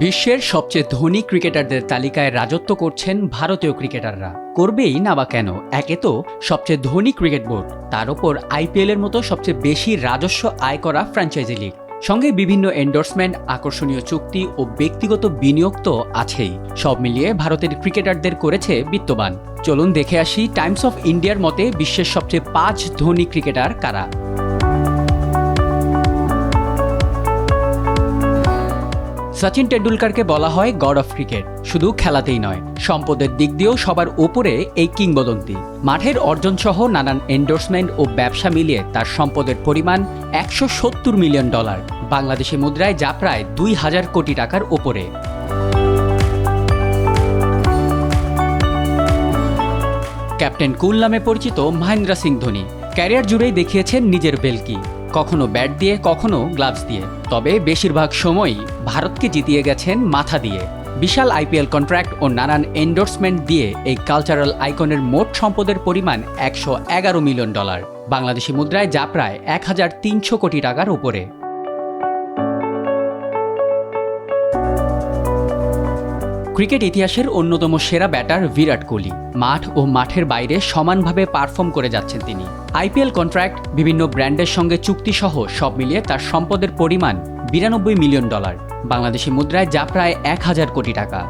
বিশ্বের সবচেয়ে ধনী ক্রিকেটারদের তালিকায় রাজত্ব করছেন ভারতীয় ক্রিকেটাররা। করবেই না বা কেন? একে তো সবচেয়ে ধনী ক্রিকেট বোর্ড। তার ওপর আইপিএলের মতো সবচেয়ে বেশি রাজস্ব আয় করা ফ্র্যাঞ্চাইজি লিগ। সঙ্গে বিভিন্ন এন্ডোর্সমেন্ট আকর্ষণীয় চুক্তি ও ব্যক্তিগত বিনিয়োগ তো আছেই। সব মিলিয়ে ভারতের ক্রিকেটারদের করেছে বিত্তবান। চলুন দেখে আসি টাইমস অফ ইন্ডিয়ার মতে বিশ্বের সবচেয়ে পাঁচ ধনী ক্রিকেটার কারা। সচিন টেন্ডুলকারকে বলা হয় গড অফ ক্রিকেট। শুধু খেলাতেই নয়, সম্পদের দিক দিয়েও সবার ওপরে এই কিংবদন্তি। মাঠের অর্জন সহ নানান এন্ডোর্সমেন্ট ও ব্যবসা মিলিয়ে তার সম্পদের পরিমাণ একশো সত্তর মিলিয়ন ডলার। বাংলাদেশি মুদ্রায় যা প্রায় দুই হাজার কোটি টাকার ওপরে। ক্যাপ্টেন কুল নামে পরিচিত মহেন্দ্র সিং ধোনি। ক্যারিয়ার জুড়েই দেখিয়েছেন নিজের বেলকি। কখনো ব্যাট দিয়ে, কখনো গ্লাভস দিয়ে। তবে বেশিরভাগ সময়ই ভারতকে জিতিয়ে গেছেন মাথা দিয়ে। বিশাল আইপিএল কন্ট্রাক্ট ও নানান এন্ডোর্সমেন্ট দিয়ে এই কালচারাল আইকনের মোট সম্পদের পরিমাণ একশো এগারো মিলিয়ন ডলার। বাংলাদেশি মুদ্রায় যা প্রায় এক হাজার তিনশো কোটি টাকার উপরে। ক্রিকেট ইতিহাসের অন্যতম সেরা ব্যাটার বিরাট কোহলি। মাঠ ও মাঠের বাইরে সমানভাবে পারফর্ম করে যাচ্ছেন তিনি। আইপিএল কন্ট্রাক্ট, বিভিন্ন ব্র্যান্ডের সঙ্গে চুক্তিসহ সব মিলিয়ে তার সম্পদের পরিমাণ বিরানব্বই মিলিয়ন ডলার। বাংলাদেশি মুদ্রায় যা প্রায় এক হাজার কোটি টাকা।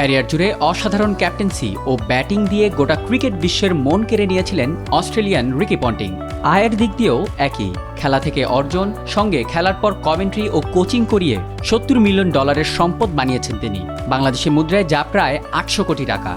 ক্যারিয়ার জুড়ে অসাধারণ ক্যাপ্টেন্সি ও ব্যাটিং দিয়ে গোটা ক্রিকেট বিশ্বের মন কেড়ে নিয়েছিলেন অস্ট্রেলিয়ান রিকি পন্টিং। আয়ের দিক দিয়েও একই। খেলা থেকে অর্জন, সঙ্গে খেলার পর কমেন্ট্রি ও কোচিং করিয়ে সত্তর মিলিয়ন ডলারের সম্পদ বানিয়েছেন তিনি। বাংলাদেশি মুদ্রায় যা প্রায় আটশো কোটি টাকা।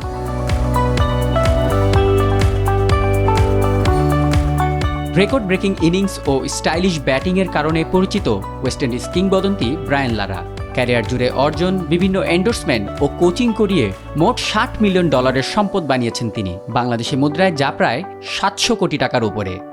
রেকর্ড ব্রেকিং ইনিংস ও স্টাইলিশ ব্যাটিংয়ের কারণে পরিচিত ওয়েস্ট ইন্ডিজ কিংবদন্তি ব্রায়ান লারা। ক্যারিয়ার জুড়ে অর্জন, বিভিন্ন এন্ডোর্সমেন্ট ও কোচিং করিয়ে মোট ষাট মিলিয়ন ডলারের সম্পদ বানিয়েছেন তিনি। বাংলাদেশি মুদ্রায় যা প্রায় সাতশো কোটি টাকার উপরে।